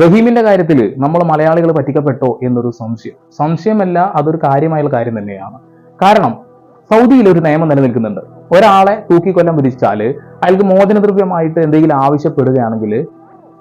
റഹീമിന്റെ കാര്യത്തിൽ നമ്മൾ മലയാളികൾ പറ്റിക്കപ്പെട്ടോ എന്നൊരു സംശയം. സംശയമല്ല അതൊരു കാര്യമായുള്ള കാര്യം തന്നെയാണ്. കാരണം സൗദിയിൽ ഒരു നിയമം നിലനിൽക്കുന്നുണ്ട്. ഒരാളെ തൂക്കിക്കൊല്ലം വിധിച്ചാൽ അയാൾക്ക് മോചനദ്രവ്യമായിട്ട് എന്തെങ്കിലും ആവശ്യപ്പെടുകയാണെങ്കിൽ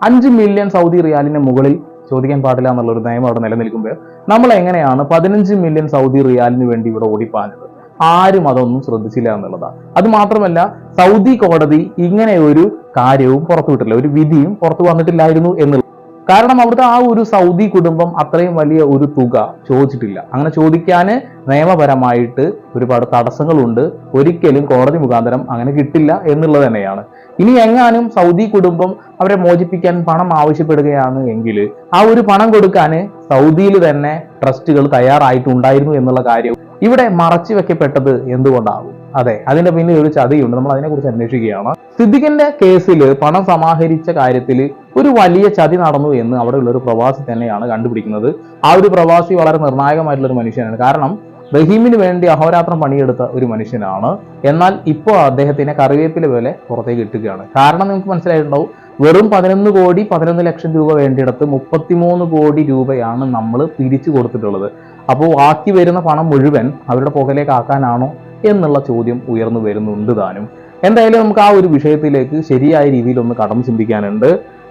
അഞ്ച് മില്യൺ സൗദി റിയാലിന് മുകളിൽ ചോദിക്കാൻ പാടില്ല എന്നുള്ള ഒരു നിയമം അവിടെ നിലനിൽക്കുമ്പോൾ നമ്മൾ എങ്ങനെയാണ് പതിനഞ്ച് മില്യൺ സൗദി റിയാലിന് വേണ്ടി ഇവിടെ ഓടിപ്പാഞ്ഞത്? ആരും അതൊന്നും ശ്രദ്ധിച്ചില്ല എന്നുള്ളതാണ് അത് മാത്രമല്ല സൗദി കോടതി ഇങ്ങനെ ഒരു കാര്യവും പുറത്തുവിട്ടില്ല. ഒരു വിധിയും പുറത്തു വന്നിട്ടില്ലായിരുന്നു എന്നുള്ളത് കാരണം അവിടുത്തെ ആ ഒരു സൗദി കുടുംബം അത്രയും വലിയ ഒരു തുക ചോദിച്ചിട്ടില്ല. അങ്ങനെ ചോദിക്കാൻ നിയമപരമായിട്ട് ഒരുപാട് തടസ്സങ്ങളുണ്ട്. ഒരിക്കലും കോടതി മുഖാന്തരം അങ്ങനെ കിട്ടില്ല എന്നുള്ളത് തന്നെയാണ്. ഇനി എങ്ങാനും സൗദി കുടുംബം അവരെ മോചിപ്പിക്കാൻ പണം ആവശ്യപ്പെടുകയാണ് എങ്കിൽ ആ ഒരു പണം കൊടുക്കാൻ സൗദിയിൽ തന്നെ ട്രസ്റ്റുകൾ തയ്യാറായിട്ടുണ്ടായിരുന്നു എന്നുള്ള കാര്യം ഇവിടെ മറച്ചു വെക്കപ്പെട്ടത് എന്തുകൊണ്ടാകും അതെ അതിന്റെ പിന്നിൽ ഒരു ചതിയുണ്ട്. നമ്മൾ അതിനെക്കുറിച്ച് അന്വേഷിക്കുകയാണ്. സിദ്ദിഖിന്റെ കേസിൽ പണം സമാഹരിച്ച കാര്യത്തിൽ ഒരു വലിയ ചതി നടന്നു എന്ന് അവിടെയുള്ള ഒരു പ്രവാസി തന്നെയാണ് കണ്ടുപിടിക്കുന്നത്. ആ ഒരു പ്രവാസി വളരെ നിർണായകമായിട്ടുള്ള ഒരു മനുഷ്യനാണ്. കാരണം റഹീമിന് വേണ്ടി അഹോരാത്രം പണിയെടുത്ത ഒരു മനുഷ്യനാണ്. എന്നാൽ ഇപ്പോൾ അദ്ദേഹത്തിനെ കറിവേപ്പില പോലെ പുറത്തേക്ക് ഇട്ടുകയാണ്. കാരണം നിങ്ങൾക്ക് മനസ്സിലായിട്ടുണ്ടാവും വെറും പതിനൊന്ന് കോടി പതിനൊന്ന് ലക്ഷം രൂപ വേണ്ടിയിടത്ത് മുപ്പത്തിമൂന്ന് കോടി രൂപയാണ് നമ്മൾ പിരിച്ചു കൊടുത്തിട്ടുള്ളത്. അപ്പോൾ ബാക്കി വരുന്ന പണം മുഴുവൻ അവരുടെ പുകയിലേക്ക് ആക്കാനാണോ എന്നുള്ള ചോദ്യം ഉയർന്നു വരുന്നുണ്ട് താനും. എന്തായാലും നമുക്ക് ആ ഒരു വിഷയത്തിലേക്ക് ശരിയായ രീതിയിൽ ഒന്ന് കടം ചിന്തിക്കാനുണ്ട്.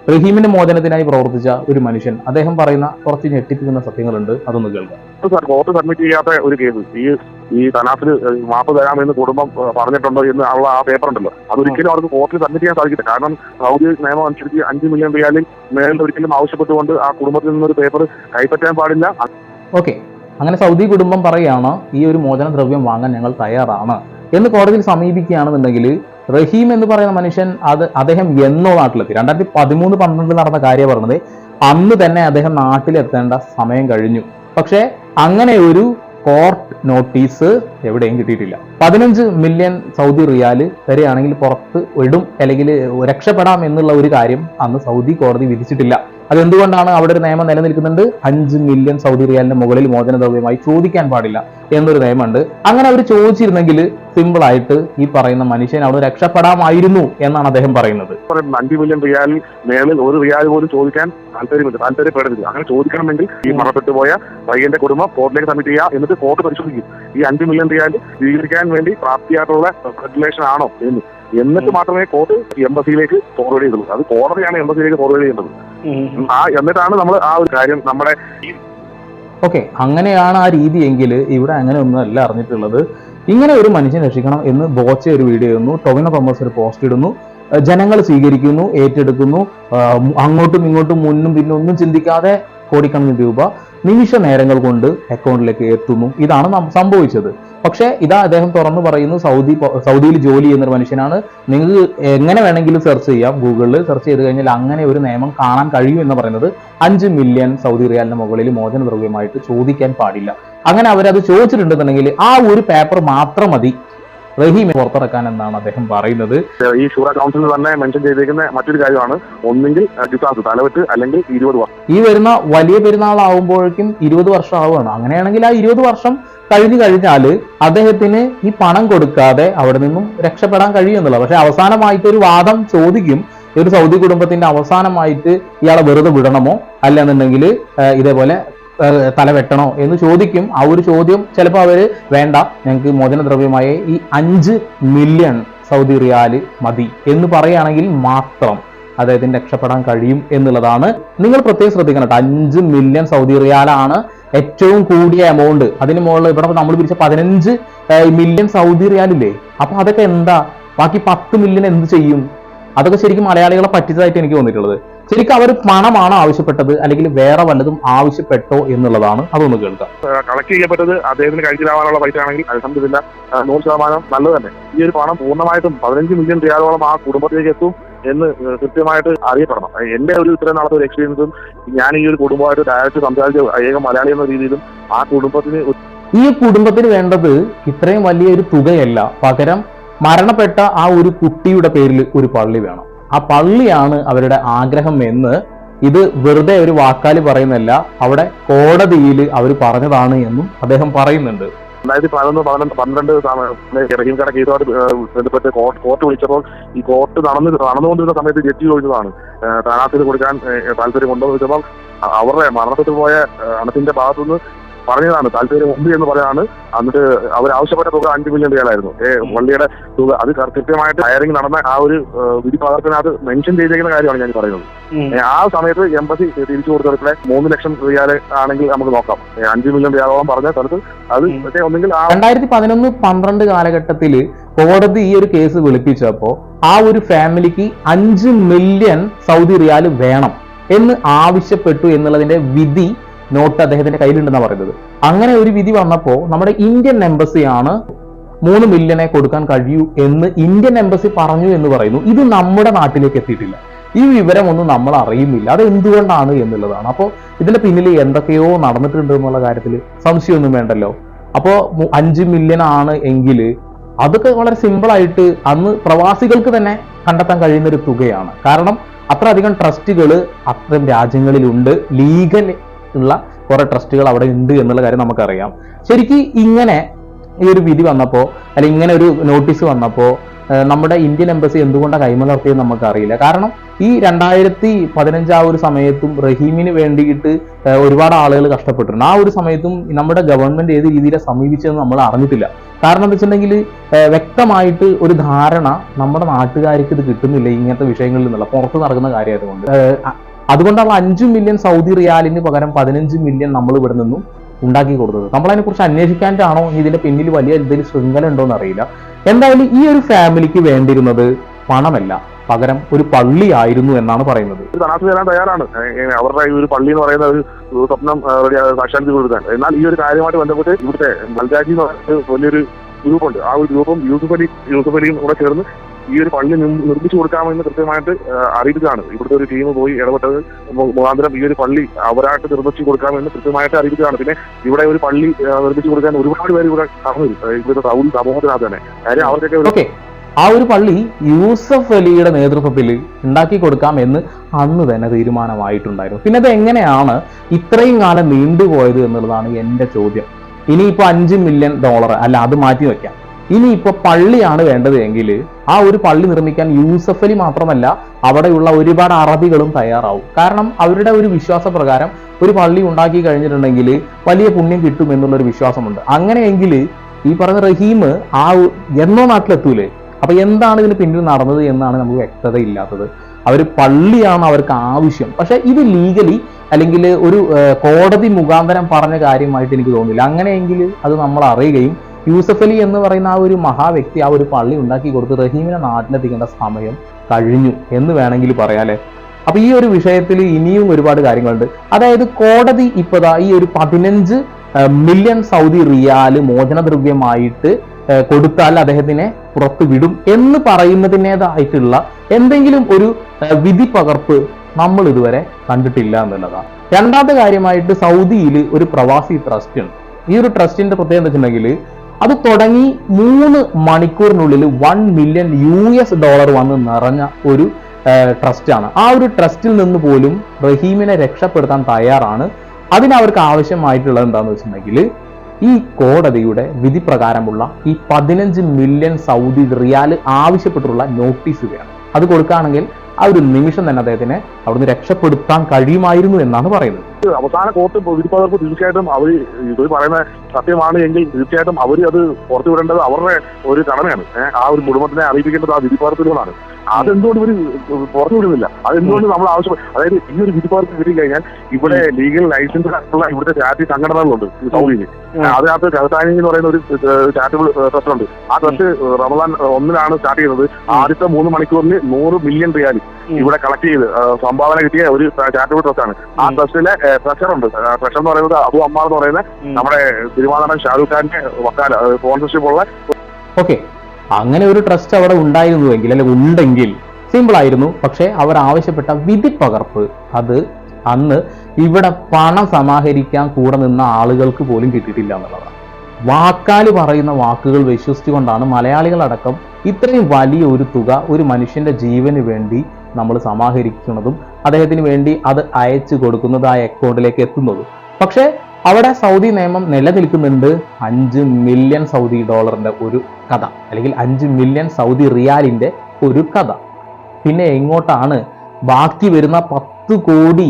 റഹീമിന്റെ മോചനത്തിനായി പ്രവർത്തിച്ച ഒരു മനുഷ്യൻ അദ്ദേഹം പറയുന്ന കുറച്ച് ഞെട്ടിപ്പിക്കുന്ന സത്യങ്ങളുണ്ട് അതൊന്ന് കേൾക്കാം. സർ കോർട്ട് സബ്മിറ്റ് ചെയ്യാത്ത ഒരു കേസ്. ഈ ഈ തനാഫിന് മാപ്പ് തരാമെന്ന് കുടുംബം പറഞ്ഞിട്ടുണ്ടോ എന്ന് ഉള്ള ആ പേപ്പർ ഉണ്ടല്ലോ. അതൊരിക്കലും അവർക്ക് കോർട്ടിൽ സബ്മിറ്റ് ചെയ്യാൻ സാധിക്കില്ല. കാരണം സൗദി നിയമം അനുസരിച്ച് അഞ്ച് മില്യൺ റിയാലിൽ മേളിൽ ഒരിക്കലും ആവശ്യപ്പെട്ടുകൊണ്ട് ആ കുടുംബത്തിൽ നിന്നൊരു പേപ്പർ കൈപ്പറ്റാൻ പാടില്ല. ഓക്കെ അങ്ങനെ സൗദി കുടുംബം പറയുകയാണ് ഈ ഒരു മോചന ദ്രവ്യം വാങ്ങാൻ ഞങ്ങൾ തയ്യാറാണ്. എന്ന് കോടതിയിൽ സമീപിക്കുകയാണെന്നുണ്ടെങ്കിൽ റഹീം എന്ന് പറയുന്ന മനുഷ്യൻ അത് അദ്ദേഹം എന്നോ നാട്ടിലെത്തി. രണ്ടായിരത്തി പതിമൂന്ന് പന്ത്രണ്ടിൽ നടന്ന കാര്യം പറഞ്ഞത് അന്ന് തന്നെ അദ്ദേഹം നാട്ടിലെത്തേണ്ട സമയം കഴിഞ്ഞു. പക്ഷേ അങ്ങനെ ഒരു കോർട്ട് നോട്ടീസ് എവിടെയും കിട്ടിയിട്ടില്ല. പതിനഞ്ച് മില്യൺ സൗദി റിയാൽ വരെയാണെങ്കിൽ പുറത്ത് ഇടും അല്ലെങ്കിൽ രക്ഷപ്പെടാം എന്നുള്ള ഒരു കാര്യം അന്ന് സൗദി കോടതി വിധിച്ചിട്ടില്ല. അതെന്തുകൊണ്ടാണ് അവിടെ ഒരു നിയമം നിലനിൽക്കുന്നുണ്ട്? അഞ്ച് മില്യൺ സൗദി റിയാലിന്റെ മുകളിൽ മോചന ദ്രവ്യമായി ചോദിക്കാൻ പാടില്ല എന്നൊരു നിയമമുണ്ട്. അങ്ങനെ അവർ ചോദിച്ചിരുന്നെങ്കിൽ സിമ്പിൾ ആയിട്ട് ഈ പറയുന്ന മനുഷ്യൻ അവിടെ രക്ഷപ്പെടാമായിരുന്നു എന്നാണ് അദ്ദേഹം പറയുന്നത്. അഞ്ച് മില്യൺ റിയാലിൽ മേളിൽ ഒരു റിയാൽ പോലും ചോദിക്കാൻ താല്പര്യമില്ല താല്പര്യപ്പെടരുത്. അങ്ങനെ ചോദിക്കണമെങ്കിൽ ഈ മറപ്പെട്ടു പോയ പയ്യന്റെ കുടുംബം കോർട്ടിലേക്ക് സബ്മിറ്റ് ചെയ്യുക എന്നിട്ട് കോർട്ട് പരിശോധിക്കും. ഈ അഞ്ച് മില്യൺ റിയാൽ സ്വീകരിക്കാൻ വേണ്ടി പ്രാപ്തിയായിട്ടുള്ള റെഗുലേഷൻ ആണോ എന്ന്. എന്നിട്ട് മാത്രമേ കോർട്ട് എംബസിയിലേക്ക് ഫോർവേഡ് ചെയ്തുള്ളൂ. അത് കോടതിയാണ് എംബസിയിലേക്ക് ഫോർവേഡ് ചെയ്യേണ്ടത്. ആ എന്നിട്ടാണ് നമ്മൾ ആ ഒരു കാര്യം നമ്മുടെ ഓക്കെ അങ്ങനെയാണ് ആ രീതി എങ്കിൽ ഇവിടെ അങ്ങനെ ഒന്നും അല്ല അറിഞ്ഞിട്ടുള്ളത്. ഇങ്ങനെ ഒരു മനുഷ്യൻ രക്ഷിക്കണം എന്ന് ബോച്ച ഒരു വീഡിയോ ഇടുന്നു. ടൊവിനോ തോമസ് ഒരു പോസ്റ്റ് ഇടുന്നു. ജനങ്ങൾ സ്വീകരിക്കുന്നു ഏറ്റെടുക്കുന്നു. അങ്ങോട്ടും ഇങ്ങോട്ടും മുന്നും പിന്നും ഒന്നും ചിന്തിക്കാതെ കോടിക്കണക്കിന് രൂപ നിമിഷ നേരങ്ങൾ കൊണ്ട് അക്കൗണ്ടിലേക്ക് എത്തുന്നു. ഇതാണ് സംഭവിച്ചത്. പക്ഷേ ഇതാ അദ്ദേഹം തുറന്നു പറയുന്നത് സൗദി സൗദിയിൽ ജോലി ചെയ്യുന്ന ഒരു മനുഷ്യനാണ്. നിങ്ങൾക്ക് എങ്ങനെ വേണമെങ്കിലും സെർച്ച് ചെയ്യാം. ഗൂഗിളിൽ സെർച്ച് ചെയ്ത് കഴിഞ്ഞാൽ അങ്ങനെ ഒരു നിയമം കാണാൻ കഴിയും എന്ന് പറയുന്നത് അഞ്ച് മില്യൺ സൗദി റിയാലിന് മുകളിൽ മോചന ദ്രവ്യമായിട്ട് ചോദിക്കാൻ പാടില്ല. അങ്ങനെ അവരത് ചോദിച്ചിട്ടുണ്ടെന്നുണ്ടെങ്കിൽ ആ ഒരു പേപ്പർ മാത്രം മതി. റഹീമെ പുറത്തിറക്കാൻ എന്നാണ് അദ്ദേഹം പറയുന്നത്. ഈ ഷൂറ കൗൺസിൽ തന്നെ മെൻഷൻ ചെയ്തിരിക്കുന്ന മറ്റൊരു കാര്യമാണ്. ഒന്നെങ്കിൽ തലവെട്ട് അല്ലെങ്കിൽ ഇരുപത് വർഷം. ഈ വരുന്ന വലിയ പെരുന്നാൾ ആവുമ്പോഴേക്കും ഇരുപത് വർഷം ആവുകയാണ് അങ്ങനെയാണെങ്കിൽ ആ ഇരുപത് വർഷം കഴിഞ്ഞു കഴിഞ്ഞാൽ അദ്ദേഹത്തിന് ഈ പണം കൊടുക്കാതെ അവിടെ നിന്നും രക്ഷപ്പെടാൻ കഴിയുന്നില്ല പക്ഷെ അവസാനമായിട്ട് ഒരു വാദം ചോദിക്കും ഈ ഒരു സൗദി കുടുംബത്തിന്റെ അവസാനമായിട്ട് ഇയാളെ വെറുതെ വിടണമോ? അല്ലെന്നുണ്ടെങ്കിൽ ഇതേപോലെ തല വെട്ടണോ എന്ന് ചോദിക്കും. ആ ഒരു ചോദ്യം ചിലപ്പോൾ അവർ വേണ്ട ഞങ്ങൾക്ക് മോചനദ്രവ്യമായ ഈ അഞ്ച് മില്യൺ സൗദി റിയാൽ മതി എന്ന് പറയുകയാണെങ്കിൽ മാത്രം അദ്ദേഹത്തിന് രക്ഷപ്പെടാൻ കഴിയും എന്നുള്ളതാണ്. നിങ്ങൾ പ്രത്യേകം ശ്രദ്ധിക്കണം അഞ്ച് മില്യൺ സൗദി റിയാലാണ് ഏറ്റവും കൂടിയ എമൗണ്ട് അതിന് മുകളിൽ ഇവിടെ നമ്മൾ പിരിച്ച പതിനഞ്ച് മില്യൺ സൗദി റിയാലില്ലേ അപ്പൊ അതൊക്കെ എന്താ? ബാക്കി പത്ത് മില്യൺ എന്ത് ചെയ്യും? അതൊക്കെ ശരിക്കും മലയാളികളെ പറ്റിച്ചതായിട്ട് എനിക്ക് തോന്നിയിട്ടുള്ളത്. ശരിക്കും അവർ പണമാണ് ആവശ്യപ്പെട്ടത്? അല്ലെങ്കിൽ വേറെ വല്ലതും ആവശ്യപ്പെട്ടോ എന്നുള്ളതാണ്. അതൊന്ന് കേൾക്കാം. കളക്ട് ചെയ്യപ്പെട്ടത് അദ്ദേഹത്തിന് കഴിച്ചിലാവാനുള്ള പൈസ ആണെങ്കിൽ അലഹമില്ല നൂറ് ശതമാനം നല്ലത് തന്നെ. ഈ ഒരു പണം പൂർണമായിട്ടും പതിനഞ്ച് മില്യൺ റിയാലോളം ആ കുടുംബത്തിലേക്ക് എത്തും. എന്ന് കൃത്യമായിട്ട് അറിയപ്പെടണം. എന്റെ ഒരു ഇത്രയും നാളത്തെ ഒരു എക്സ്പീരിയൻസും ഞാൻ ഈ ഒരു കുടുംബമായിട്ട് ഡയറക്റ്റ് സംസാരിച്ച ഏക മലയാളി എന്ന രീതിയിലും ആ കുടുംബത്തിന് ഈ കുടുംബത്തിന് വേണ്ടത് ഇത്രയും വലിയ ഒരു തുകയല്ല. പകരം മരണപ്പെട്ട ആ ഒരു കുട്ടിയുടെ പേരിൽ ഒരു പള്ളി വേണം. ആ പള്ളിയാണ് അവരുടെ ആഗ്രഹം എന്ന് ഇത് വെറുതെ ഒരു വാക്കാൽ പറയുന്നല്ല അവിടെ കോടതിയിൽ അവർ പറഞ്ഞതാണ് എന്നും അദ്ദേഹം പറയുന്നുണ്ട്. രണ്ടായിരത്തി പതിനൊന്ന് പതിനൊന്ന് പന്ത്രണ്ട് റഹീംഖാന കേസുമായിട്ട് ബന്ധപ്പെട്ട് കോർട്ട് വിളിച്ചപ്പോൾ ഈ കോർട്ട് നടന്നു നടന്നുകൊണ്ടിരുന്ന സമയത്ത് ജഡ്ജി ചോദിച്ചതാണ് സ്ഥാനാർത്ഥികൾ കൊടുക്കാൻ താല്പര്യമുണ്ടോ എന്ന് ചോദിച്ചപ്പോൾ അവരുടെ മരണപ്പെട്ടു പോയ അണത്തിന്റെ ഭാഗത്തുനിന്ന് പറഞ്ഞതാണ്. താല്പര്യം ഉണ്ട് എന്ന് പറയാണ് എന്നിട്ട് അവർ ആവശ്യപ്പെട്ട തുക അഞ്ച് മില്യൺ റിയാലായിരുന്നു ഏ വള്ളിയുടെ തുക. അത് കൃത്യമായിട്ട് ഹയറിംഗ് നടന്ന ആ ഒരു വിധി പകർപ്പിനകത്ത് മെൻഷൻ ചെയ്തേക്കുന്ന കാര്യമാണ് ഞാൻ പറയുന്നത്. ആ സമയത്ത് എംബസി തിരിച്ചു കൊടുത്ത റിപ്ലൈ മൂന്ന് ലക്ഷം റിയാൽ ആണെങ്കിൽ നമുക്ക് നോക്കാം. അഞ്ച് മില്യൺ റിയാലോളം പറഞ്ഞ സ്ഥലത്ത് അത്. പക്ഷേ ഒന്നെങ്കിൽ ആ രണ്ടായിരത്തി പതിനൊന്ന് പന്ത്രണ്ട് കാലഘട്ടത്തിൽ കോടതി ഈ ഒരു കേസ് വിളിപ്പിച്ചപ്പോ ആ ഒരു ഫാമിലിക്ക് അഞ്ച് മില്യൺ സൗദി റിയാൽ വേണം എന്ന് ആവശ്യപ്പെട്ടു എന്നുള്ളതിന്റെ വിധി നോട്ട് അദ്ദേഹത്തിന്റെ കയ്യിലുണ്ടെന്നാണ് പറയുന്നത്. അങ്ങനെ ഒരു വിധി വന്നപ്പോ നമ്മുടെ ഇന്ത്യൻ എംബസിയാണ് മൂന്ന് മില്യനെ കൊടുക്കാൻ കഴിയൂ എന്ന് ഇന്ത്യൻ എംബസി പറഞ്ഞു എന്ന് പറയുന്നു. ഇത് നമ്മുടെ നാട്ടിലേക്ക് എത്തിയിട്ടില്ല. ഈ വിവരമൊന്നും നമ്മൾ അറിയുന്നില്ല. അത് എന്തുകൊണ്ടാണ് എന്നുള്ളതാണ്. അപ്പോൾ ഇതിന്റെ പിന്നിൽ എന്തൊക്കെയോ നടന്നിട്ടുണ്ട് എന്നുള്ള കാര്യത്തിൽ സംശയമൊന്നും വേണ്ടല്ലോ. അപ്പോ മു- അഞ്ച് മില്യൺ ആണ് എങ്കിൽ അതൊക്കെ വളരെ സിമ്പിൾ ആയിട്ട് അന്ന് പ്രവാസികൾക്ക് തന്നെ കണ്ടെത്താൻ കഴിയുന്ന ഒരു തുകയാണ്. കാരണം അത്ര അധികം ട്രസ്റ്റുകൾ അത്തരം രാജ്യങ്ങളിലുണ്ട്. ലീഗൽ ഉള്ള കുറെ ട്രസ്റ്റുകൾ അവിടെ ഉണ്ട് എന്നുള്ള കാര്യം നമുക്കറിയാം. ശരിക്കും ഇങ്ങനെ ഈ ഒരു വിധി വന്നപ്പോൾ അല്ലെങ്കിൽ ഇങ്ങനെ ഒരു നോട്ടീസ് വന്നപ്പോൾ നമ്മുടെ ഇന്ത്യൻ എംബസി എന്തുകൊണ്ടാണ് കൈമലർത്തിയത് നമുക്കറിയില്ല. കാരണം ഈ രണ്ടായിരത്തി പതിനഞ്ച് ആ ഒരു സമയത്തും റഹീമിന് വേണ്ടിയിട്ട് ഒരുപാട് ആളുകൾ കഷ്ടപ്പെട്ടിട്ടുണ്ട് ആ ഒരു സമയത്തും നമ്മുടെ ഗവൺമെന്റ് ഏത് രീതിയിലാണ് സമീപിച്ചതെന്ന് നമ്മൾ അറിഞ്ഞിട്ടില്ല. കാരണം എന്താ വെച്ചിട്ടുണ്ടെങ്കിൽ വ്യക്തമായിട്ട് ഒരു ധാരണ നമ്മുടെ നാട്ടുകാർക്ക് ഇത് കിട്ടുന്നില്ല ഇങ്ങനത്തെ വിഷയങ്ങളിൽ നിന്നുള്ള. പുറത്ത് നടക്കുന്ന കാര്യമായതുകൊണ്ട്. അതുകൊണ്ടാണ് അഞ്ച് മില്യൺ സൗദി റിയാലിന് പകരം പതിനഞ്ച് മില്യൺ നമ്മൾ ഇവിടെ നിന്നും ഉണ്ടാക്കി കൊടുത്തത്. നമ്മൾ അതിനെക്കുറിച്ച് അന്വേഷിക്കാനാണോ ഇതിന്റെ പിന്നിൽ വലിയ എന്തെങ്കിലും ശൃംഖല ഉണ്ടോ എന്നറിയില്ല. എന്തായാലും ഈ ഒരു ഫാമിലിക്ക് വേണ്ടിയിരുന്നത് പണമല്ല. പകരം ഒരു പള്ളി ആയിരുന്നു എന്നാണ് പറയുന്നത്. തയ്യാറാണ്. അവരുടെ ഈ ഒരു പള്ളി എന്ന് പറയുന്ന ഒരു സ്വപ്നം സാക്ഷാത് റെഡി സാക്ഷാത്കരിച്ച് കൊടുക്കാൻ എന്നാൽ ഈ ഒരു കാര്യമായിട്ട് ബന്ധപ്പെട്ട് ഇവിടുത്തെ മൽരാജി എന്ന് പറഞ്ഞ വലിയൊരു ഗ്രൂപ്പുണ്ട്. ആ ഒരു ഗ്രൂപ്പും യൂസുഫ് അലി യൂസുഫ് അലിയും കൂടെ ചേർന്ന് ഈ ഒരു പള്ളി നിർ- നിർമ്മിച്ചു കൊടുക്കാമെന്ന് കൃത്യമായിട്ട് ഏ, അറിയിച്ചതാണ് ഇവിടുത്തെ ഒരു ടീം പോയി ഇടപെട്ടത് മുഖാന്തരം ഈ ഒരു പള്ളി അവരായിട്ട് നിർമ്മിച്ചു കൊടുക്കാമെന്ന് കൃത്യമായിട്ട് അറിയിച്ചതാണ് പിന്നെ ഇവിടെ ഒരു പള്ളി നിർമ്മിച്ചു കൊടുക്കാൻ ഒരുപാട് പേര് ഇവിടെ കടന്നു ഇവിടുത്തെ സൗദി സമൂഹത്തിനകത്ത് തന്നെ. കാര്യം അവർക്കൊക്കെ ആ ഒരു പള്ളി യൂസഫ് അലിയുടെ നേതൃത്വത്തിൽ ഉണ്ടാക്കി കൊടുക്കാം എന്ന് അന്ന് തന്നെ തീരുമാനമായിട്ടുണ്ടായിരുന്നു. പിന്നെ അത് എങ്ങനെയാണ് ഇത്രയും കാലം നീണ്ടുപോയത് എന്നുള്ളതാണ് എന്റെ ചോദ്യം. ഇനിയിപ്പോ അഞ്ച് മില്യൺ ഡോളർ അല്ല അത് മാറ്റി വെക്കാം. ഇനിയിപ്പോ പള്ളിയാണ് വേണ്ടത് എങ്കിൽ ആ ഒരു പള്ളി നിർമ്മിക്കാൻ യൂസഫ് അലി മാത്രമല്ല അവിടെയുള്ള ഒരുപാട് അറബികളും തയ്യാറാവും. കാരണം അവരുടെ ഒരു വിശ്വാസ പ്രകാരം ഒരു പള്ളി ഉണ്ടാക്കി കഴിഞ്ഞിട്ടുണ്ടെങ്കിൽ വലിയ പുണ്യം കിട്ടും എന്നുള്ള ഒരു വിശ്വാസമുണ്ട്. അങ്ങനെയെങ്കിൽ ഈ പറഞ്ഞ റഹീം ആ എന്നോ നാട്ടിലെത്തൂലേ? അപ്പൊ എന്താണ് ഇതിന് പിന്നിൽ നടന്നത് എന്നാണ് നമുക്ക് വ്യക്തത ഇല്ലാത്തത് അവർ പള്ളിയാണ് അവർക്ക് ആവശ്യം. പക്ഷേ ഇത് ലീഗലി അല്ലെങ്കിൽ ഒരു കോടതി മുഖാന്തരം പറഞ്ഞ കാര്യമായിട്ട് എനിക്ക് തോന്നില്ല അങ്ങനെയെങ്കിൽ അത് നമ്മൾ അറിയുകയും യൂസഫ് അലി എന്ന് പറയുന്ന ആ ഒരു മഹാവ്യക്തി ആ ഒരു പള്ളി ഉണ്ടാക്കി കൊടുത്ത് റഹീമിനെ നാട്ടിലെത്തിക്കേണ്ട സമയം കഴിഞ്ഞു എന്ന് വേണമെങ്കിൽ പറയാലേ അപ്പൊ ഈ ഒരു വിഷയത്തിൽ ഇനിയും ഒരുപാട് കാര്യങ്ങളുണ്ട്. അതായത് കോടതി ഇപ്പതാ ഈ ഒരു പതിനഞ്ച് മില്യൺ സൗദി റിയാൽ മോചനദ്രവ്യമായിട്ട് കൊടുത്താൽ അദ്ദേഹത്തിനെ പുറത്തു വിടും എന്ന് പറയുന്നതിനേതായിട്ടുള്ള എന്തെങ്കിലും ഒരു വിധി പകർപ്പ് നമ്മൾ ഇതുവരെ കണ്ടിട്ടില്ല എന്നുള്ളതാണ് രണ്ടാമത്തെ കാര്യമായിട്ട് സൗദിയിൽ ഒരു പ്രവാസി ട്രസ്റ്റ് ഉണ്ട്. ഈ ഒരു ട്രസ്റ്റിന്റെ പ്രത്യേകത എന്താ വെച്ചിട്ടുണ്ടെങ്കിൽ അത് തുടങ്ങി മൂന്ന് മണിക്കൂറിനുള്ളിൽ one million U S dollar വന്ന് നിറഞ്ഞ ഒരു ട്രസ്റ്റാണ്. ആ ഒരു ട്രസ്റ്റിൽ നിന്ന് പോലും റഹീമിനെ രക്ഷപ്പെടുത്താൻ തയ്യാറാണ്. അതിനവർക്ക് ആവശ്യമായിട്ടുള്ളത് എന്താണെന്ന് വെച്ചിട്ടുണ്ടെങ്കിൽ ഈ കോടതിയുടെ വിധി പ്രകാരമുള്ള ഈ പതിനഞ്ച് മില്യൺ സൗദി റിയാൽ ആവശ്യപ്പെട്ടുള്ള നോട്ടീസ് വേണം. അത് കൊടുക്കുകയാണെങ്കിൽ ആ ഒരു നിമിഷം തന്നെ അദ്ദേഹത്തിനെ അവിടുന്ന് രക്ഷപ്പെടുത്താൻ കഴിയുമായിരുന്നു എന്നാണ് പറയുന്നത്. അവസാന കോർട്ട് വിധിപ്പകർപ്പ് തീർച്ചയായിട്ടും അവർ ഇത് പറയുന്ന സത്യമാണ് എങ്കിൽ തീർച്ചയായിട്ടും അവർ അത് പുറത്തുവിടേണ്ടത് അവരുടെ ഒരു കടമയാണ്. ആ ഒരു കുടുംബത്തിനെ അറിയിപ്പിക്കേണ്ടത് ആ വിധിപ്പകർപ്പിലൂടെയാണ് അതെന്തുകൊണ്ട് ഇവർ പുറത്തു വിടുന്നില്ല? അതെന്തുകൊണ്ട് നമ്മൾ ആവശ്യം അതായത് ഈ ഒരു വിധിപ്പാർക്ക് കിട്ടി കഴിഞ്ഞാൽ ഇവിടെ ലീഗൽ ലൈസൻസ് ഉള്ള ഇവിടുത്തെ ചാരിറ്റി സംഘടനകളുണ്ട് സൗദിയിൽ. അതിനകത്ത് കഹത്താനി എന്ന് പറയുന്ന ഒരു ചാരിറ്റബിൾ ട്രസ്റ്റ് ഉണ്ട് ആ ട്രസ്റ്റ് റമദാൻ ഒന്നിലാണ് സ്റ്റാർട്ട് ചെയ്തത് ആദ്യത്തെ മൂന്ന് മണിക്കൂറിന് നൂറ് മില്യൺ റിയാലി ഇവിടെ കളക്ട് ചെയ്ത് സംഭാവന കിട്ടിയ ഒരു ചാരിറ്റബിൾ ട്രസ്റ്റ് ആണ്. ആ. ട്രസ്റ്റിലെ ട്രഷർ ഉണ്ട്. ട്രഷർ എന്ന് പറയുന്നത് അബു അമ്മ എന്ന് പറയുന്ന നമ്മുടെ തിരുവാതിരം ഷാരൂഖ് ഖാന്റെ വക്കാല സ്പോൺസർഷിപ്പ് ഉള്ള ഓക്കെ. അങ്ങനെ ഒരു ട്രസ്റ്റ് അവിടെ ഉണ്ടായിരുന്നുവെങ്കിൽ അല്ലെങ്കിൽ ഉണ്ടെങ്കിൽ സിമ്പിൾ ആയിരുന്നു. പക്ഷേ അവർ ആവശ്യപ്പെട്ട വിധി പകർപ്പ് അത് അന്ന് ഇവിടെ പണം സമാഹരിക്കാൻ കൂടെ നിന്ന ആളുകൾക്ക് പോലും കിട്ടിയിട്ടില്ല എന്നുള്ളതാണ്. വാക്കാൽ പറയുന്ന വാക്കുകൾ വിശ്വസിച്ചുകൊണ്ടാണ് മലയാളികളടക്കം ഇത്രയും വലിയ ഒരു തുക ഒരു മനുഷ്യന്റെ ജീവന് വേണ്ടി നമ്മൾ സമാഹരിക്കുന്നതും അദ്ദേഹത്തിന് വേണ്ടി അത് അയച്ചു കൊടുക്കുന്നത് ആ അക്കൗണ്ടിലേക്ക് എത്തുന്നതും. പക്ഷേ അവിടെ സൗദി നിയമം നിലനിൽക്കുന്നുണ്ട് അഞ്ച് മില്യൺ സൗദി ഡോളറിന്റെ ഒരു കഥ അല്ലെങ്കിൽ അഞ്ച് മില്യൺ സൗദി റിയാലിന്റെ ഒരു കഥ. പിന്നെ എങ്ങോട്ടാണ് ബാക്കി വരുന്ന പത്ത് കോടി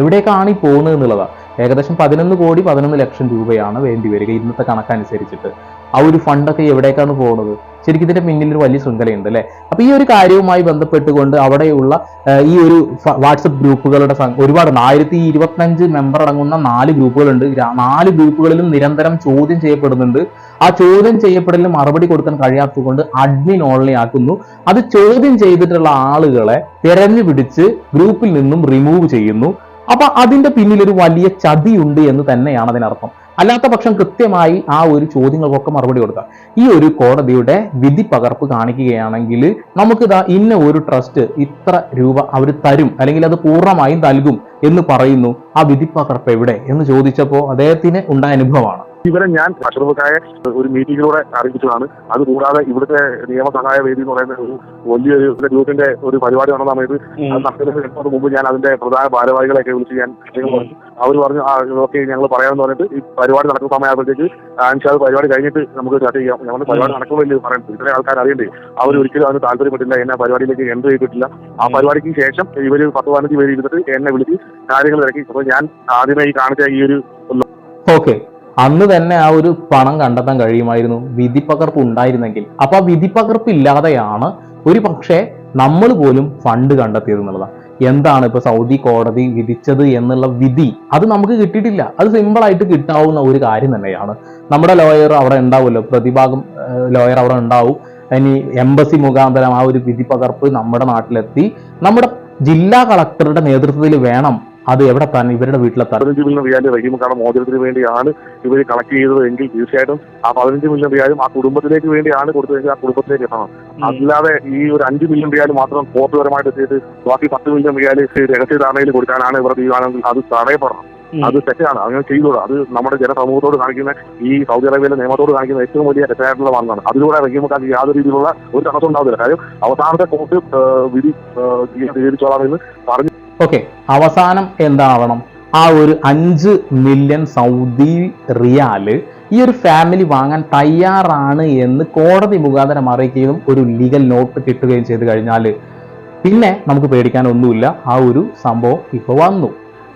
എവിടേക്കാണ് ഈ പോകുന്നത് എന്നുള്ളതാണ് ഏകദേശം പതിനൊന്ന് കോടി പതിനൊന്ന് ലക്ഷം രൂപയാണ് വേണ്ടി വരിക ഇന്നത്തെ കണക്കനുസരിച്ചിട്ട്. ആ ഒരു ഫണ്ടൊക്കെ എവിടേക്കാണ് പോകുന്നത് ശരിക്കും ഇതിന്റെ പിന്നിൽ ഒരു വലിയ ശൃംഖലയുണ്ട് അല്ലെ? അപ്പൊ ഈ ഒരു കാര്യവുമായി ബന്ധപ്പെട്ടുകൊണ്ട് അവിടെയുള്ള ഈ ഒരു വാട്സപ്പ് ഗ്രൂപ്പുകളുടെ ഒരുപാട് ആയിരത്തി ഇരുപത്തഞ്ച് മെമ്പർ അടങ്ങുന്ന നാല് ഗ്രൂപ്പുകളുണ്ട്. ഗ്രാ- നാല് ഗ്രൂപ്പുകളിലും നിരന്തരം ചോദ്യം ചെയ്യപ്പെടുന്നുണ്ട്. ആ ചോദ്യം ചെയ്യപ്പെടലിന് മറുപടി കൊടുക്കാൻ കഴിയാത്തതുകൊണ്ട് അഡ്മിൻ ഓൺലൈൻ ആക്കുന്നു. അത് ചോദ്യം ചെയ്തിട്ടുള്ള ആളുകളെ തെരഞ്ഞു പിടിച്ച് ഗ്രൂപ്പിൽ നിന്നും റിമൂവ് ചെയ്യുന്നു. അപ്പൊ അതിന്റെ പിന്നിൽ ഒരു വലിയ ചതിയുണ്ട് എന്ന് തന്നെയാണ് അതിനർത്ഥം. അല്ലാത്ത പക്ഷം കൃത്യമായി ആ ഒരു ചോദ്യങ്ങൾക്കൊക്കെ മറുപടി കൊടുക്കാം ഈ ഒരു കോടതിയുടെ വിധി പകർപ്പ് കാണിക്കുകയാണെങ്കിൽ നമുക്കിതാ ഇന്ന ഒരു ട്രസ്റ്റ് ഇത്ര രൂപ അവർ തരും അല്ലെങ്കിൽ അത് പൂർണമായും നൽകും എന്ന് പറയുന്നു. ആ വിധി പകർപ്പ് എവിടെ? എന്ന് ചോദിച്ചപ്പോൾ അദ്ദേഹത്തിന് ഉണ്ടായ അനുഭവമാണ്. ഇവരെ ഞാൻ അഷ്റഫക്കായ ഒരു മീറ്റിംഗിലൂടെ അറിയിച്ചതാണ്. അതുകൂടാതെ ഇവിടുത്തെ നിയമസഹായ വേദി എന്ന് പറയുന്ന ഒരു വലിയൊരു ഗ്രൂപ്പിന്റെ ഒരു പരിപാടി നടന്ന സമയത്ത് നടക്കുന്നതിന് മുമ്പ് ഞാൻ അതിന്റെ പ്രധാന ഭാരവാഹികളെയൊക്കെ വിളിച്ച് ഞാൻ അവർ പറഞ്ഞു. ആ ഓക്കെ ഞങ്ങൾ പറയാമെന്ന് പറഞ്ഞിട്ട് ഈ പരിപാടി നടക്കുന്ന സമയമാകുമ്പോഴത്തേക്ക് അൻഷാദ് പരിപാടി കഴിഞ്ഞിട്ട് നമുക്ക് ചർച്ച ചെയ്യാം. ഞങ്ങൾ പരിപാടി നടക്കുന്നില്ല പറയുന്നത് ഇത്രയും ആൾക്കാർ അറിയണ്ടേ? അവർ ഒരിക്കലും അതിന് താല്പര്യപ്പെട്ടില്ല. എന്നെ പരിപാടിയിലേക്ക് എൻട്രി ചെയ്തിട്ടില്ല. ആ പരിപാടിക്ക് ശേഷം ഇവർ പത്ത് പതിനഞ്ച് പേര് ഇരുന്നിട്ട് എന്നെ വിളിച്ച് കാര്യങ്ങൾ ഇറക്കി അപ്പൊ ഞാൻ ആദ്യമേ ഈ കാണിച്ച ഈ ഒരു ഓക്കെ. അന്ന് തന്നെ ആ ഒരു പണം കണ്ടെത്താൻ കഴിയുമായിരുന്നു. വിധി പകർപ്പ് ഉണ്ടായിരുന്നെങ്കിൽ. അപ്പൊ ആ വിധി പകർപ്പ് ഇല്ലാതെയാണ് ഒരു പക്ഷേ നമ്മൾ പോലും ഫണ്ട് കണ്ടെത്തിയത് എന്നുള്ളതാണ്. എന്താണ് ഇപ്പൊ സൗദി കോടതി വിധിച്ചത് എന്നുള്ള വിധി? അത് നമുക്ക് കിട്ടിയിട്ടില്ല. അത് സിമ്പിൾ ആയിട്ട് കിട്ടാവുന്ന ഒരു കാര്യം തന്നെയാണ്. നമ്മുടെ ലോയർ അവിടെ ഉണ്ടാവുമല്ലോ. പ്രതിഭാഗം ലോയർ അവിടെ ഉണ്ടാവും. ഇനി എംബസി മുഖാന്തരം ആ ഒരു വിധി പകർപ്പ് നമ്മുടെ നാട്ടിലെത്തി. നമ്മുടെ ജില്ലാ കളക്ടറുടെ നേതൃത്വത്തിൽ വേണം അത് എവിടെ തന്നെ ഇവരുടെ വീട്ടിലെത്താൻ? പതിനഞ്ച് മില്യൺ റിയാലിന്റെ റഹീമുക്കാരുടെ മോചനത്തിന് വേണ്ടിയാണ് ഇവർ കളക്ട് ചെയ്തത് എങ്കിൽ തീർച്ചയായിട്ടും ആ പതിനഞ്ച് മില്യൺ റിയാലും ആ കുടുംബത്തിലേക്ക് വേണ്ടിയാണ് കൊടുത്തതെങ്കിൽ ആ കുടുംബത്തിലേക്ക് എത്തണം. അല്ലാതെ ഈ ഒരു അഞ്ച് മില്യൺ റിയാൽ മാത്രം കോർട്ടുപരമായിട്ട് ചെയ്ത് ബാക്കി പത്ത് മില്യൺ റിയാൽ രഹസ്യ ധാരണയിൽ കൊടുക്കാനാണ് ഇവർ തീരുമാനമെങ്കിൽ അത് തടയപ്പെടണം. അത് തെറ്റാണ്. അങ്ങനെ ചെയ്തോളൂ അത് നമ്മുടെ ജനസമൂഹത്തോട് കാണിക്കുന്ന ഈ സൗദി അറേബ്യയിലെ നിയമത്തോട് കാണിക്കുന്ന ഏറ്റവും വലിയ തെറ്റായിട്ടുള്ള വാങ്ങാണ് അതിലൂടെ റഹീമുക്കാർക്ക് യാതൊരു രീതിയിലുള്ള ഒരു തടസ്സം ഉണ്ടാവില്ല കാര്യം അവസാനത്തെ കോർട്ട് വിധി സ്വീകരിച്ചോളാമെന്ന് പറഞ്ഞു ഓക്കെ അവസാനം എന്താവണം? ആ ഒരു അഞ്ച് മില്യൺ സൗദി റിയാൽ ഈ ഒരു ഫാമിലി വാങ്ങാൻ തയ്യാറാണ് എന്ന് കോടതി മുഖാന്തരം അറിയിക്കുകയും ഒരു ലീഗൽ നോട്ട് കിട്ടുകയും ചെയ്തു കഴിഞ്ഞാൽ പിന്നെ നമുക്ക് പേടിക്കാനൊന്നുമില്ല. ആ ഒരു സംഭവം ഇപ്പോൾ വന്നു.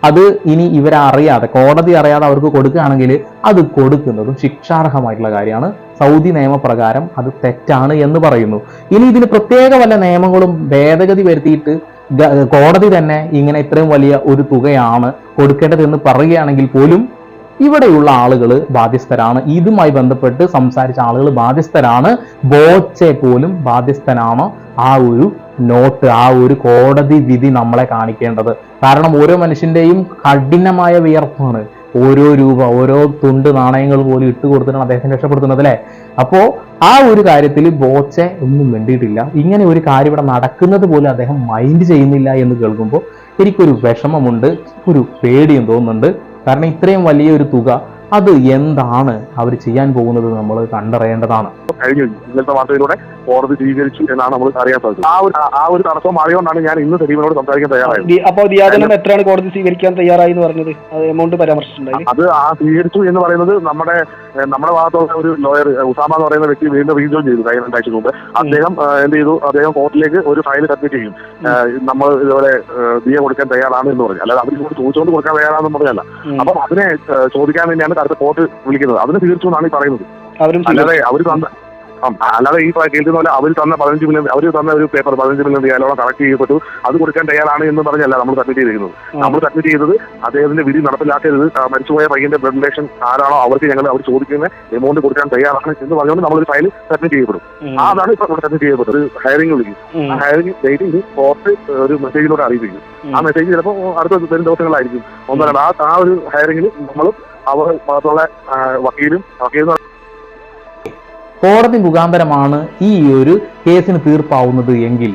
അത് ഇനി ഇവരറിയാതെ കോടതി അറിയാതെ അവർക്ക് കൊടുക്കുകയാണെങ്കിൽ അത് കൊടുക്കുന്നതും ശിക്ഷാർഹമായിട്ടുള്ള കാര്യമാണ്. സൗദി നിയമപ്രകാരം അത് തെറ്റാണ് എന്ന് പറയുന്നു. ഇനി ഇതിന് പ്രത്യേക വല്ല നിയമങ്ങളും ഭേദഗതി വരുത്തിയിട്ട് കോടതി തന്നെ ഇങ്ങനെ ഇത്രയും വലിയ ഒരു തുകയാണ് കൊടുക്കേണ്ടതെന്ന് പറയുകയാണെങ്കിൽ പോലും ഇവിടെയുള്ള ആളുകൾ ബാധ്യസ്ഥരാണ്. ഇതുമായി ബന്ധപ്പെട്ട് സംസാരിച്ച ആളുകൾ ബാധ്യസ്ഥരാണ്. ബോച്ചെ പോലും ബാധ്യസ്ഥനാണ് ആ ഒരു നോട്ട് ആ ഒരു കോടതി വിധി നമ്മളെ കാണിക്കേണ്ടത്. കാരണം ഓരോ മനുഷ്യന്റെയും കഠിനമായ വിയർപ്പാണ്. ഓരോ രൂപ ഓരോ തുണ്ട് നാണയങ്ങൾ പോലും ഇട്ട് കൊടുത്തിട്ടാണ് അദ്ദേഹം രക്ഷപ്പെടുത്തുന്നത് അല്ലേ? അപ്പോ ആ ഒരു കാര്യത്തിൽ ബോച്ചെ ഒന്നും വേണ്ടിയിട്ടില്ല ഇങ്ങനെ ഒരു കാര്യം ഇവിടെ നടക്കുന്നത് പോലും അദ്ദേഹം മൈൻഡ് ചെയ്യുന്നില്ല എന്ന് കേൾക്കുമ്പോൾ എനിക്കൊരു വിഷമമുണ്ട് ഒരു പേടിയും തോന്നുന്നുണ്ട്. കാരണം ഇത്രയും വലിയൊരു തുക അത് എന്താണ്? അവർ ചെയ്യാൻ പോകുന്നത് നമ്മൾ കണ്ടറിയേണ്ടതാണ്. കഴിഞ്ഞു. ഇന്നത്തെ വാർത്തയിലൂടെ കോടതി സ്വീകരിച്ചു എന്നാണ് നമ്മൾ അറിയാൻ സാധിച്ചത്. ആ ഒരു ആ ഒരു തടസ്സം അറിയുകൊണ്ടാണ് ഞാൻ ഇന്ന് സലീമിനോട് സംസാരിക്കാൻ തയ്യാറായത്. അപ്പോൾ ദിയാദനം എത്രയാണ് കോടതി സ്വീകരിക്കാൻ തയ്യാറായി എന്ന് പറഞ്ഞത്? അത് എമൗണ്ട് പരാമർശിച്ചിട്ടുണ്ടായി അത് ആ സ്വീകരിച്ചു എന്ന് പറയുന്നത് നമ്മുടെ നമ്മുടെ ഭാഗത്തുള്ള ഒരു ലോയർ ഉസാമ എന്ന് പറയുന്ന വ്യക്തി വീണ്ടും റീജോയിൻ ചെയ്തു കഴിഞ്ഞ രണ്ടാഴ്ച മുമ്പ്. അദ്ദേഹം എന്ത് ചെയ്തു? അദ്ദേഹം കോർട്ടിലേക്ക് ഒരു ഫയൽ സബ്മിറ്റ് ചെയ്യും. നമ്മൾ ഇതുപോലെ ദിയ കൊടുക്കാൻ തയ്യാറാണ് എന്ന് പറഞ്ഞു. അല്ലാതെ അവർ ചോദിച്ചുകൊണ്ട് കൊടുക്കാൻ തയ്യാറാണെന്ന് പറഞ്ഞല്ല അപ്പൊ അതിനെ ചോദിക്കാൻ വേണ്ടിയാണ് അടുത്ത കോർട്ട് വിളിക്കുന്നത്. അതിന് എന്നാണ് ഈ പറയുന്നത്. അവരും അല്ലാതെ അവർ തന്ന അല്ലാതെ ഈ കേൾക്കുന്ന പോലെ അവർ തന്ന പതിനഞ്ച് മില്യൺ അവർ തന്ന ഒരു പേപ്പർ പതിനഞ്ച് മില്യൺ റിയാലോളം കളക്ട് ചെയ്യപ്പെട്ടു. അത് കൊടുക്കാൻ തയ്യാറാണ് എന്ന് പറഞ്ഞല്ല നമ്മൾ സബ്മിറ്റ് ചെയ്തിരിക്കുന്നത്. നമ്മൾ സബ്മിറ്റ് ചെയ്തത് അദ്ദേഹത്തിന്റെ വിധി നടപ്പിലാക്കരുത് മരിച്ചുപോയ പയ്യന്റെ ബ്ലഡ് റിലേഷൻ ആരാണോ അവർക്ക് ഞങ്ങൾ അവർ ചോദിക്കുന്ന എമൗണ്ട് കൊടുക്കാൻ തയ്യാറാണ് എന്ന് പറഞ്ഞുകൊണ്ട് നമ്മളൊരു ഫയൽ സബ്മിറ്റ് ചെയ്യപ്പെടും. അതാണ് ഇപ്പൊ ഇവിടെ സബ്മിറ്റ് ചെയ്യപ്പെട്ടത്. ഒരു ഹയറിംഗ് വിളിക്കും. ആ ഹയറിംഗ് ഡേറ്റ് ഇനി കോർട്ട് ഒരു മെസ്സേജിലൂടെ അറിയിപ്പിക്കും. ആ മെസ്സേജ് ചിലപ്പോൾ അടുത്ത വരും ദിവസങ്ങളായിരിക്കും. ഒന്നോ രണ്ടോ. ആ ആ ഒരു ഹയറിംഗിൽ നമ്മളും അവർ ഭാഗത്തുള്ള വക്കീലും വക്കീലും വക്കീൽ കോടതി മുഖാന്തരമാണ് ഈ ഒരു കേസിന് തീർപ്പാവുന്നത് എങ്കിൽ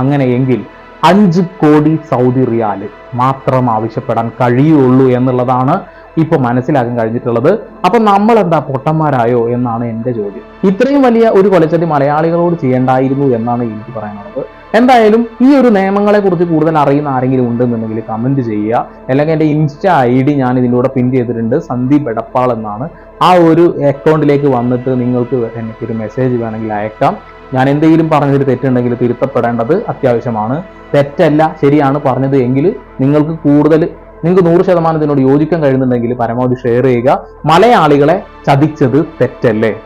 അങ്ങനെയെങ്കിൽ അഞ്ച് കോടി സൗദി റിയാൽ മാത്രം ആവശ്യപ്പെടാൻ കഴിയുള്ളൂ എന്നുള്ളതാണ് ഇപ്പൊ മനസ്സിലാക്കാൻ കഴിഞ്ഞിട്ടുള്ളത്. അപ്പൊ നമ്മൾ എന്താ പൊട്ടന്മാരായോ എന്നാണ് എന്റെ ചോദ്യം. ഇത്രയും വലിയ ഒരു കൊലച്ചതി മലയാളികളോട് ചെയ്യേണ്ടായിരുന്നു എന്നാണ് എനിക്ക് പറയാനുള്ളത്. എന്തായാലും ഈ ഒരു നിയമങ്ങളെ കുറിച്ച് കൂടുതൽ അറിയുന്ന ആരെങ്കിലും ഉണ്ടെന്നുണ്ടെങ്കിൽ കമന്റ് ചെയ്യുക. അല്ലെങ്കിൽ എന്റെ ഇൻസ്റ്റ ഐ ഡി ഞാൻ ഇതിലൂടെ പിൻ ചെയ്തിട്ടുണ്ട്. സന്ദീപ് എടപ്പാൾ എന്നാണ്. ആ ഒരു അക്കൗണ്ടിലേക്ക് വന്നിട്ട് നിങ്ങൾക്ക് എനിക്കൊരു മെസ്സേജ് വേണമെങ്കിൽ അയക്കാം. ഞാൻ എന്തെങ്കിലും പറഞ്ഞൊരു തെറ്റുണ്ടെങ്കിൽ തിരുത്തപ്പെടേണ്ടത് അത്യാവശ്യമാണ്. തെറ്റല്ല ശരിയാണ് പറഞ്ഞത് എങ്കിൽ നിങ്ങൾക്ക് കൂടുതൽ നിങ്ങൾക്ക് നൂറ് ശതമാനം ഇതിനോട് യോജിക്കാൻ കഴിയുന്നുണ്ടെങ്കിൽ പരമാവധി ഷെയർ ചെയ്യുക. മലയാളികളെ ചതിച്ചത് തെറ്റല്ലേ?